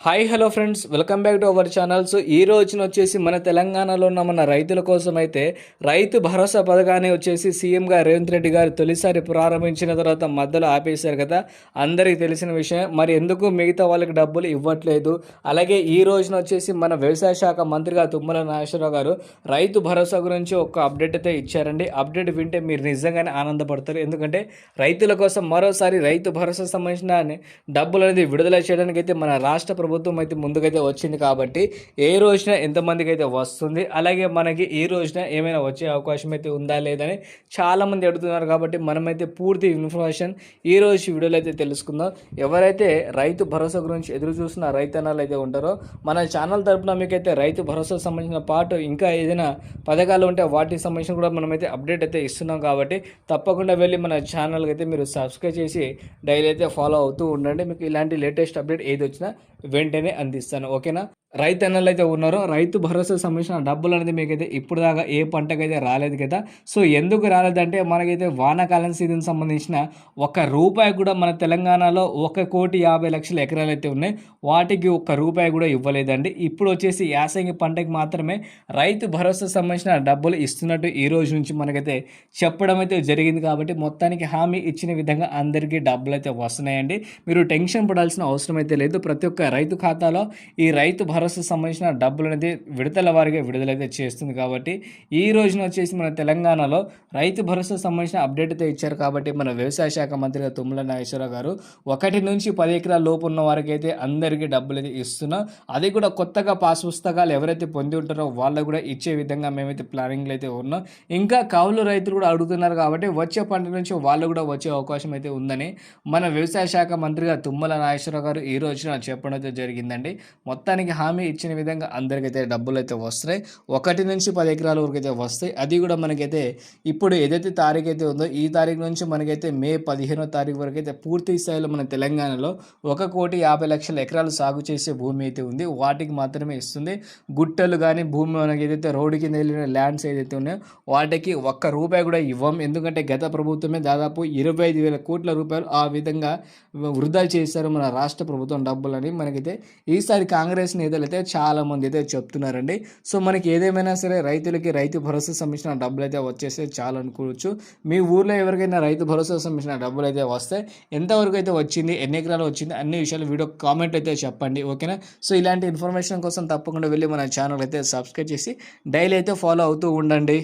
Hi hello friends welcome back to our channels ఈ రోజున వచ్చేసి మన తెలంగాణలో ఉన్న మన రైతుల కోసం అయితే రైతు భరోసా పథకాన్ని వచ్చేసి సీఎంగా రేవంత్ రెడ్డి గారు తొలిసారి ప్రారంభించిన తర్వాత మధ్యలో ఆపేశారు కదా. అందరికీ తెలిసిన విషయం మరి ఎందుకు మిగతా వాళ్ళకి డబ్బులు ఇవ్వట్లేదు? అలాగే ఈ రోజున వచ్చేసి మన వ్యవసాయ శాఖ మంత్రిగా తుమ్మల నాగేశ్వరరావు గారు రైతు భరోసా గురించి ఒక అప్డేట్ అయితే ఇచ్చారండి. అప్డేట్ వింటే మీరు నిజంగానే ఆనందపడతారు. ఎందుకంటే రైతుల కోసం మరోసారి రైతు భరోసా సంబంధించిన డబ్బులు అనేది విడుదల చేయడానికి అయితే మన రాష్ట్ర ప్రభుత్వం అయితే ముందుకైతే వచ్చింది కాబట్టి ఏ రోజున ఎంతమందికి అయితే వస్తుంది అలాగే మనకి ఈ రోజున ఏమైనా వచ్చే అవకాశం అయితే ఉందా లేదని చాలామంది అడుగుతున్నారు కాబట్టి మనమైతే పూర్తి ఇన్ఫర్మేషన్ ఈ రోజు వీడియోలో అయితే తెలుసుకుందాం. ఎవరైతే రైతు భరోసా గురించి ఎదురు చూస్తున్న రైతన్నలు అయితే ఉంటారో మన ఛానల్ తరపున మీకైతే రైతు భరోసా సంబంధించిన పాటు ఇంకా ఏదైనా పథకాలు ఉంటే వాటికి సంబంధించిన కూడా మనమైతే అప్డేట్ అయితే ఇస్తున్నాం కాబట్టి తప్పకుండా వెళ్ళి మన ఛానల్కి అయితే మీరు సబ్స్క్రైబ్ చేసి డైలీ అయితే ఫాలో అవుతూ ఉండండి. మీకు ఇలాంటి లేటెస్ట్ అప్డేట్ ఏది వచ్చినా వెంటనే అందిస్తాను ఓకేనా? రైతు అన్నలు అయితే ఉన్నారో రైతు భరోసా సంబంధించిన డబ్బులు అనేది మీకైతే ఇప్పుడు దాకా ఏ పంటకైతే రాలేదు కదా. సో ఎందుకు రాలేదంటే మనకైతే వానాకాలం సీజన్ సంబంధించిన ఒక రూపాయి కూడా మన తెలంగాణలో ఒక కోటి యాభై లక్షల ఎకరాలు అయితే ఉన్నాయి. వాటికి ఒక్క రూపాయి కూడా ఇవ్వలేదండి. ఇప్పుడు వచ్చేసి యాసంగి పంటకి మాత్రమే రైతు భరోసా సంబంధించిన డబ్బులు ఇస్తున్నట్టు ఈ రోజు నుంచి మనకైతే చెప్పడం అయితే జరిగింది కాబట్టి మొత్తానికి హామీ ఇచ్చిన విధంగా అందరికీ డబ్బులు అయితే వస్తున్నాయండి. మీరు టెన్షన్ పడాల్సిన అవసరం అయితే లేదు. ప్రతి ఒక్క రైతు ఖాతాలో ఈ రైతు భరోసా సంబంధించిన డబ్బులు అనేది విడతల వారిగా విడుదలైతే చేస్తుంది కాబట్టి ఈ రోజున వచ్చేసి మన తెలంగాణలో రైతు భరోసా సంబంధించిన అప్డేట్ అయితే ఇచ్చారు కాబట్టి మన వ్యవసాయ శాఖ మంత్రిగా తుమ్మల నాగేశ్వరరావు గారు ఒకటి నుంచి పది ఎకరాల లోపు ఉన్న వారికి అయితే అందరికీ డబ్బులు అయితే ఇస్తున్నాం. అది కూడా కొత్తగా పాస్ పుస్తకాలు ఎవరైతే పొంది ఉంటారో వాళ్ళకు కూడా ఇచ్చే విధంగా మేమైతే ప్లానింగ్లో అయితే ఉన్నాం. ఇంకా కౌలు రైతులు కూడా అడుగుతున్నారు కాబట్టి వచ్చే పంట నుంచి వాళ్ళు కూడా వచ్చే అవకాశం అయితే ఉందని మన వ్యవసాయ శాఖ మంత్రిగా తుమ్మల నాగేశ్వరరావు గారు ఈ రోజున చెప్పడం అయితే జరిగిందండి. మొత్తానికి హామీ హామీ ఇచ్చిన విధంగా అందరికైతే డబ్బులు అయితే వస్తాయి ఒకటి నుంచి పది ఎకరాల వరకు అయితే వస్తాయి. అది కూడా మనకైతే ఇప్పుడు ఏదైతే తారీఖు అయితే ఉందో ఈ తారీఖు నుంచి మనకైతే మే పదిహేనో తారీఖు వరకు అయితే పూర్తి స్థాయిలో మన తెలంగాణలో ఒక కోటి యాభై లక్షల ఎకరాలు సాగు చేసే భూమి అయితే ఉంది. వాటికి మాత్రమే ఇస్తుంది. గుట్టలు కానీ భూమి మనకి ఏదైతే రోడ్డు కింద వెళ్ళిన ల్యాండ్స్ ఏదైతే ఉన్నాయో వాటికి ఒక్క రూపాయి కూడా ఇవ్వం. ఎందుకంటే గత ప్రభుత్వమే దాదాపు ఇరవై ఐదు వేల కోట్ల రూపాయలు ఆ విధంగా వృధా చేశారు మన రాష్ట్ర ప్రభుత్వం డబ్బులని. మనకైతే ఈసారి కాంగ్రెస్ నేతలు అయితే చాలామంది అయితే చెప్తున్నారండి. సో మనకి ఏదేమైనా సరే రైతులకి రైతు భరోసా సంబంధించిన డబ్బులు అయితే వచ్చేస్తే చాలా అనుకోవచ్చు. మీ ఊర్లో ఎవరికైనా రైతు భరోసా సంబంధించిన డబ్బులు అయితే వస్తే ఎంతవరకు అయితే వచ్చింది ఎన్ని ఎకరాలు వచ్చింది అన్ని విషయాలు వీడియో కామెంట్ అయితే చెప్పండి. ఓకేనా? సో ఇలాంటి ఇన్ఫర్మేషన్ కోసం తప్పకుండా వెళ్ళి మన ఛానల్ అయితే సబ్స్క్రైబ్ చేసి డైలీ అయితే ఫాలో అవుతూ ఉండండి.